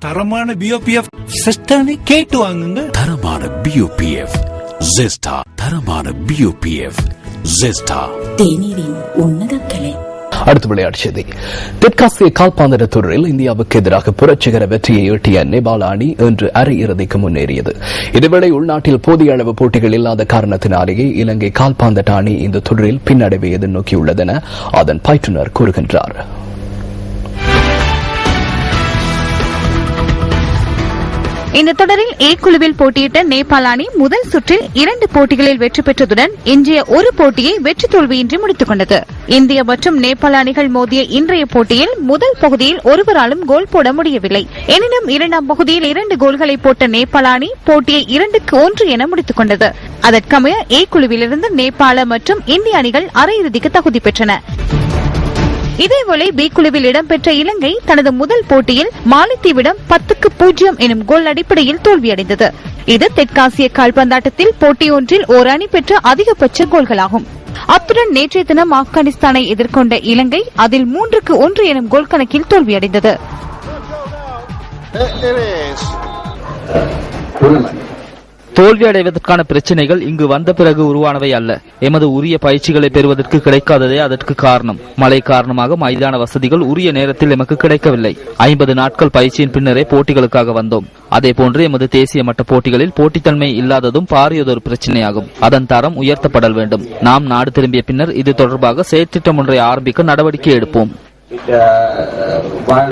தரமான பிஓபிஎஃப் சிஸ்டானே கேட்டு வாங்குங்க. தரமான பியூபிஎஃப் ஜெஸ்டா தரமான பியூபிஎஃப் ஜெஸ்டா தேநீரின் உன்னத கலை. அடுத்த விளையாட்டு செய்தி. தெற்காசிய கால்பந்து தொடரில் இந்தியாவுக்கு எதிராக புரட்சிகர வெற்றியை ஈட்டிய நேபாள அணி இன்று அரையிறுதிக்கு முன்னேறியது. இதேவேளை உள்நாட்டில் போதிய அளவு போட்டிகள் இல்லாத காரணத்தினாலேயே இலங்கை கால்பந்து அணி இந்த தொடரில் பின்னடைவை எதிர்நோக்கியுள்ளது என அதன் பயிற்றுநர் கூறுகின்றார். இந்த தொடரில் ஏ குழுவில் போட்டியிட்ட நேபாள அணி முதல் சுற்றில் இரண்டு போட்டிகளில் வெற்றி பெற்றதுடன் எஞ்சிய ஒரு போட்டியை வெற்றி தோல்வியின்றி முடித்துக் கொண்டது. இந்திய மற்றும் நேபாள அணிகள் மோதிய இன்றைய போட்டியில் முதல் பகுதியில் ஒருவராலும் கோல் போட முடியவில்லை. எனினும் இரண்டாம் பகுதியில் இரண்டு கோல்களை போட்ட நேபாள அணி போட்டியை இரண்டுக்கு ஒன்று என முடித்துக் கொண்டது. அதற்கமைய ஏ குழுவிலிருந்து நேபாள மற்றும் இந்திய அணிகள் அரையிறுதிக்கு தகுதி பெற்றன. இதேவேளை பி குழுவில் இடம்பெற்ற இலங்கை தனது முதல் போட்டியில் மாலத்தீவிடம் பத்துக்கு பூஜ்ஜியம் எனும் கோல் அடிப்படையில் தோல்வியடைந்தது. இது தெற்காசிய கால்பந்தாட்டத்தில் போட்டியொன்றில் ஓர் அணி பெற்ற அதிகபட்ச கோல்களாகும். அத்துடன் நேற்றைய தினம் ஆப்கானிஸ்தானை எதிர்கொண்ட இலங்கை அதில் மூன்றுக்கு ஒன்று எனும் கோல் கணக்கில் தோல்வியடைந்தது. தோல்வி அடைவதற்கான பிரச்சனைகள் இங்கு வந்த பிறகு உருவானவை அல்ல. எமது உரிய பயிற்சிகளை பெறுவதற்கு கிடைக்காததே அதற்கு காரணம். மழை காரணமாக மைதான வசதிகள் உரிய நேரத்தில் எமக்கு கிடைக்கவில்லை. ஐம்பது நாட்கள் பயிற்சியின் பின்னரே போட்டிகளுக்காக வந்தோம். அதேபோன்று எமது தேசிய மட்ட போட்டிகளில் போட்டித்தன்மை இல்லாததும் பாரியதொரு பிரச்சனையாகும். அதன் தரம் உயர்த்தப்படல் வேண்டும். நாம் நாடு திரும்பிய பின்னர் இது தொடர்பாக செயற்திட்டம் ஒன்றை ஆரம்பிக்க நடவடிக்கை எடுப்போம். Uh, uh,